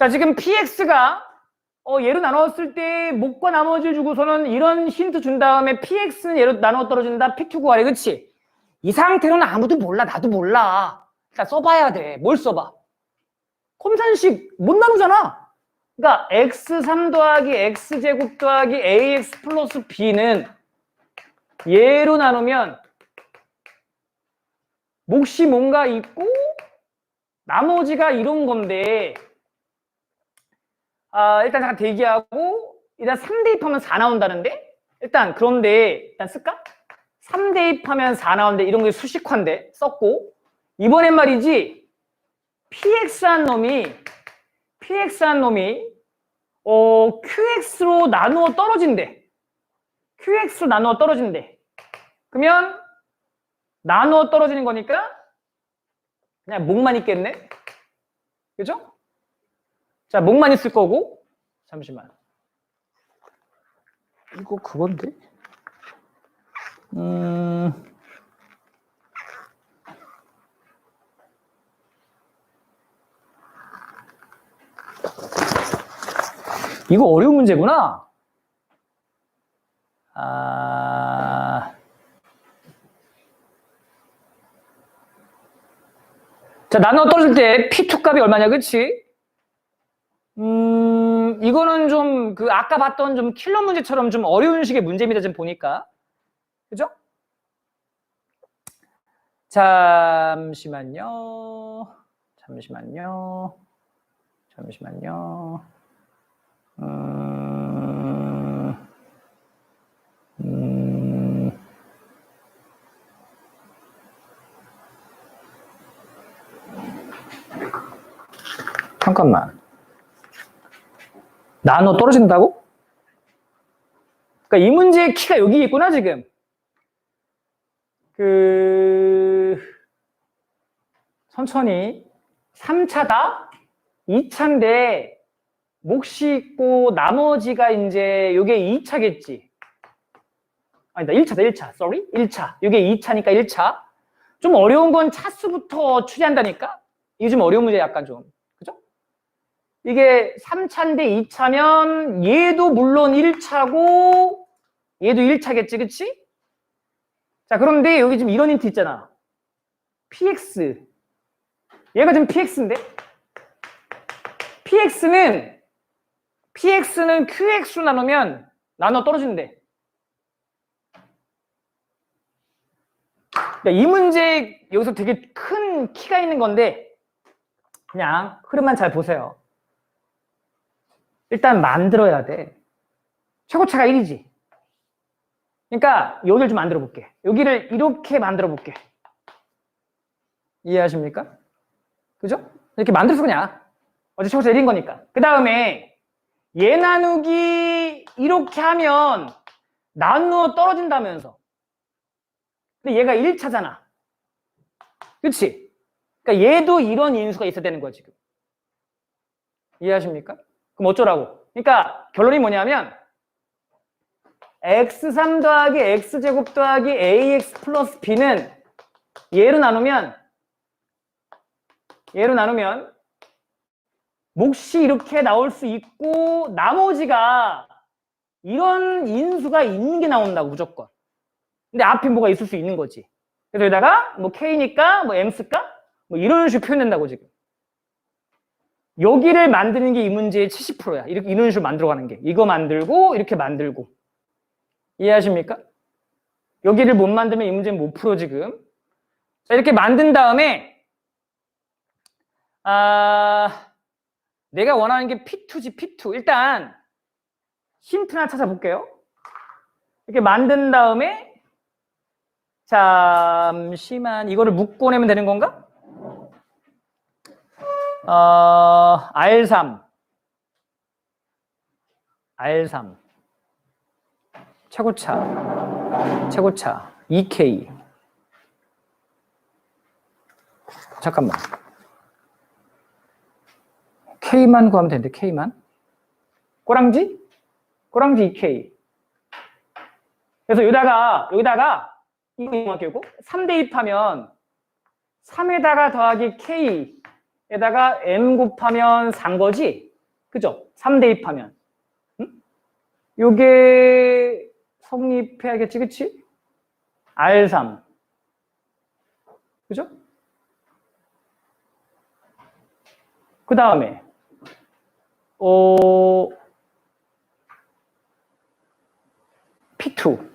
자, 지금 px가 어, 얘로 나눴을 때 목과 나머지를 주고서는 이런 힌트 준 다음에 px는 얘로 나눠 떨어진다. p2 구하래. 그치? 이 상태로는 아무도 몰라. 나도 몰라. 자, 써봐야 돼. 뭘 써봐? 콤산식 못 나누잖아. 그러니까 x3 더하기 x제곱 더하기 ax 플러스 b는 얘로 나누면 몫이 뭔가 있고 나머지가 이런 건데 아, 일단 잠깐 대기하고 일단 3 대 입하면 4 나온다는데 일단 그런데 일단 쓸까? 3 대 입하면 4 나오는데 이런 게 수식화인데 썼고 이번엔 말이지 px한 놈이 px한 놈이 어, qx로 나누어 떨어진대 qx로 나누어 떨어진대 그러면 나누어 떨어지는 거니까 그냥 목만 있겠네 그죠? 자, 목만 있을 거고. 잠시만. 이거 그건데? 음. 이거 어려운 문제구나. 아. 자, 나눠 떨어질 때 P2 값이 얼마냐, 그치? 음, 이거는 좀 그 아까 봤던 좀 킬러 문제처럼 좀 어려운 식의 문제입니다. 지금 보니까. 그죠? 잠시만요. 잠시만요. 잠시만요. 음, 음, 잠깐만. 나눠 떨어진다고? 그러니까 이 문제의 키가 여기 있구나 지금. 그 천천히 3차다 2차인데 몫이 있고 나머지가 이제 요게 2차겠지. 아니다 1차다 1차. sorry 1차. 요게 2차니까 1차. 좀 어려운 건 차수부터 추리한다니까? 이게 좀 어려운 문제 약간 좀. 이게 3차인데 2차면 얘도 물론 1차고 얘도 1차겠지 그치? 자 그런데 여기 지금 이런 힌트 있잖아. px. 얘가 지금 px인데? px는 px는 qx로 나누면 나눠 떨어진대. 그러니까 이 문제 여기서 되게 큰 키가 있는 건데 그냥 흐름만 잘 보세요 일단 만들어야 돼. 최고차가 1이지. 그러니까 여기를 좀 만들어 볼게. 여기를 이렇게 만들어 볼게. 이해하십니까? 그죠? 이렇게 만들어서 그냥 어제 최고차 1인 거니까. 그 다음에 얘 나누기 이렇게 하면 나누어 떨어진다면서. 근데 얘가 1차잖아. 그치? 그러니까 얘도 이런 인수가 있어야 되는 거야 지금. 이해하십니까? 그럼 어쩌라고? 그러니까 결론이 뭐냐면 x3 더하기 x제곱 더하기 ax 플러스 b는 얘로 나누면 얘로 나누면 몫이 이렇게 나올 수 있고 나머지가 이런 인수가 있는 게 나온다고 무조건. 근데 앞에 뭐가 있을 수 있는 거지. 그래서 여기다가 뭐 k니까 뭐 m 쓸까? 뭐 이런 식으로 표현된다고 지금. 여기를 만드는 게 이 문제의 70%야. 이렇게 이런 식으로 만들어가는 게. 이거 만들고 이렇게 만들고. 이해하십니까? 여기를 못 만들면 이 문제는 못 풀어 지금. 자, 이렇게 만든 다음에 아 내가 원하는 게 P2지 P2. 일단 힌트나 찾아볼게요. 이렇게 만든 다음에 잠시만 이거를 묶어내면 되는 건가? 어, R3 R3 최고차. 최고차. 2K 잠깐만. K만 구하면 되는데 K만? 꼬랑지? 꼬랑지 2K 그래서 여기다가 여기다가 이거 이만큼고 3 대 입하면 3에다가 더하기 K 에다가 m 곱하면 4인 거지? 그죠? 3 대입하면. 응? 요게 성립해야겠지, 그치? R3. 그죠? 그 다음에, 어, P2.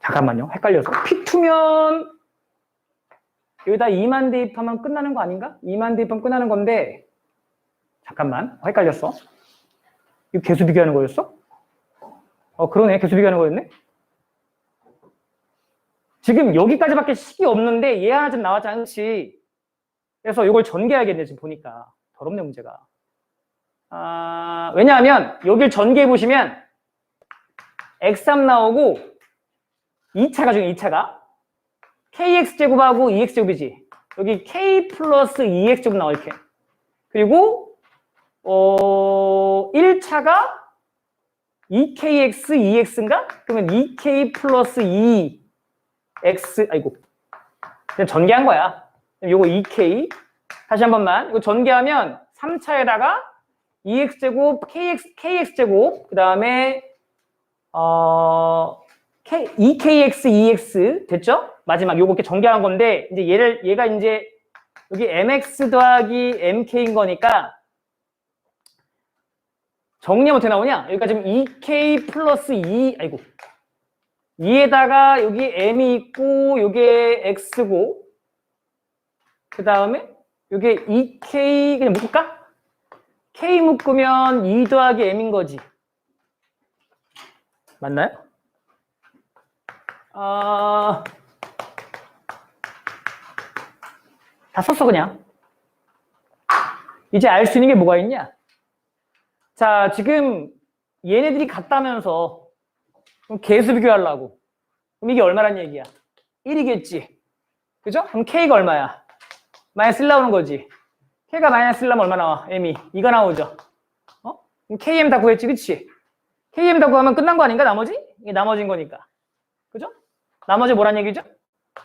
잠깐만요. 헷갈려서. P2면, 여기다 2만 대입하면 끝나는 거 아닌가? 2만 대입하면 끝나는 건데, 잠깐만. 헷갈렸어. 이거 개수 비교하는 거였어? 어, 그러네. 개수 비교하는 거였네? 지금 여기까지밖에 식이 없는데 얘 하나 좀 나왔지 않지? 그래서 이걸 전개해야겠네, 지금 보니까. 더럽네, 문제가. 아, 왜냐하면 여길 전개해 보시면 x3 나오고 2차가 중에 2차가 kx제곱하고 2x제곱이지. 여기 k 플러스 2x제곱 나와 이렇게. 그리고 어 1차가 2kx 2x인가? 그러면 2k 플러스 2x 아이고 그냥 전개한 거야. 요거 2k 다시 한 번만 이거 전개하면 3차에다가 2x제곱 kx kx제곱 그 다음에 어 K, 2kx 2x 됐죠? 마지막 요거 이렇게 전개한 건데 이제 얘를 얘가 이제 여기 mx 더하기 mk인 거니까 정리하면 어떻게 나오냐? 여기가 지금 2k 플러스 2 아이고 2에다가 여기 m이 있고 요게 x고 그 다음에 요게 2k 그냥 묶을까? k 묶으면 2 더하기 m인 거지 맞나요? 아... 다 썼어 그냥? 이제 알 수 있는 게 뭐가 있냐? 자 지금 얘네들이 같다면서 그럼 개수 비교하려고. 그럼 이게 얼마란 얘기야? 1이겠지. 그죠? 그럼 k가 얼마야? 마이너스 1 나오는 거지. k가 마이너스 1 나면 얼마 나와? m이. 이거 나오죠. 어? 그럼 km 다 구했지 그치? km 다 구하면 끝난 거 아닌가 나머지? 이게 나머진 거니까. 그죠? 나머지 뭐란 얘기죠?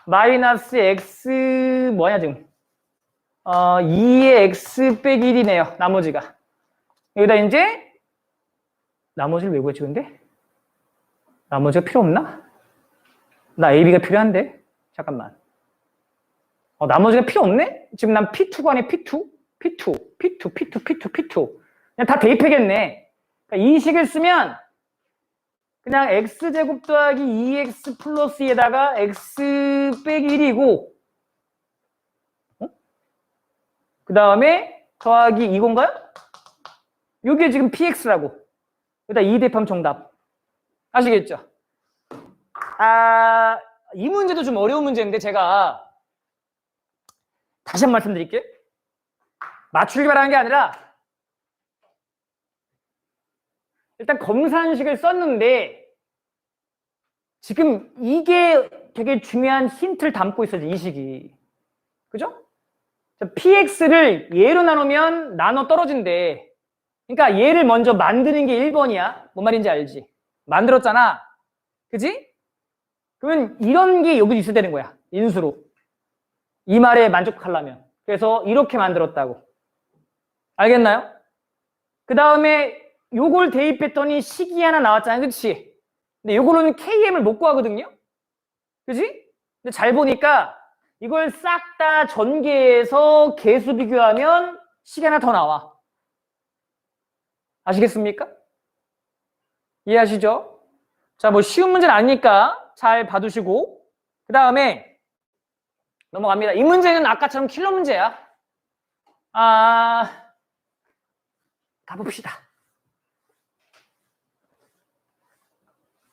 마이너스 x 뭐냐 지금 어 2의 x 빼기 1이네요 나머지가 여기다 이제 나머지를 왜 구했지 근데? 나머지가 필요 없나? 나 AB가 필요한데 잠깐만 어 나머지가 필요 없네? 지금 난 P2가 아니 P2? P2, P2, P2, P2, P2 그냥 다 대입해야겠네 그러니까 이 식을 쓰면 그냥 x제곱 더하기 2x 플러스에다가 x 빼기 1이고 어? 그 다음에 더하기 이건가요? 이게 지금 px라고 여기다 2 대입하면 정답 아시겠죠? 아, 이 문제도 좀 어려운 문제인데 제가 다시 한 번 말씀드릴게요 맞추길 바라는 게 아니라 일단 검산식을 썼는데 지금 이게 되게 중요한 힌트를 담고 있어요, 이 식이. 그죠? 자, px를 예로 나누면 나눠 떨어진대. 그러니까 얘를 먼저 만드는 게 1번이야. 뭔 말인지 알지? 만들었잖아. 그지? 그러면 이런 게 여기 있어야 되는 거야. 인수로. 이 말에 만족하려면. 그래서 이렇게 만들었다고. 알겠나요? 그 다음에 요걸 대입했더니 식이 하나 나왔잖아요. 그치? 근데 요거는 KM을 못 구하거든요? 그지? 근데 잘 보니까 이걸 싹 다 전개해서 개수 비교하면 식이 하나 더 나와. 아시겠습니까? 이해하시죠? 자, 뭐 쉬운 문제는 아니니까 잘 봐두시고 그 다음에 넘어갑니다. 이 문제는 아까처럼 킬러 문제야. 아, 가봅시다.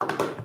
Thank you.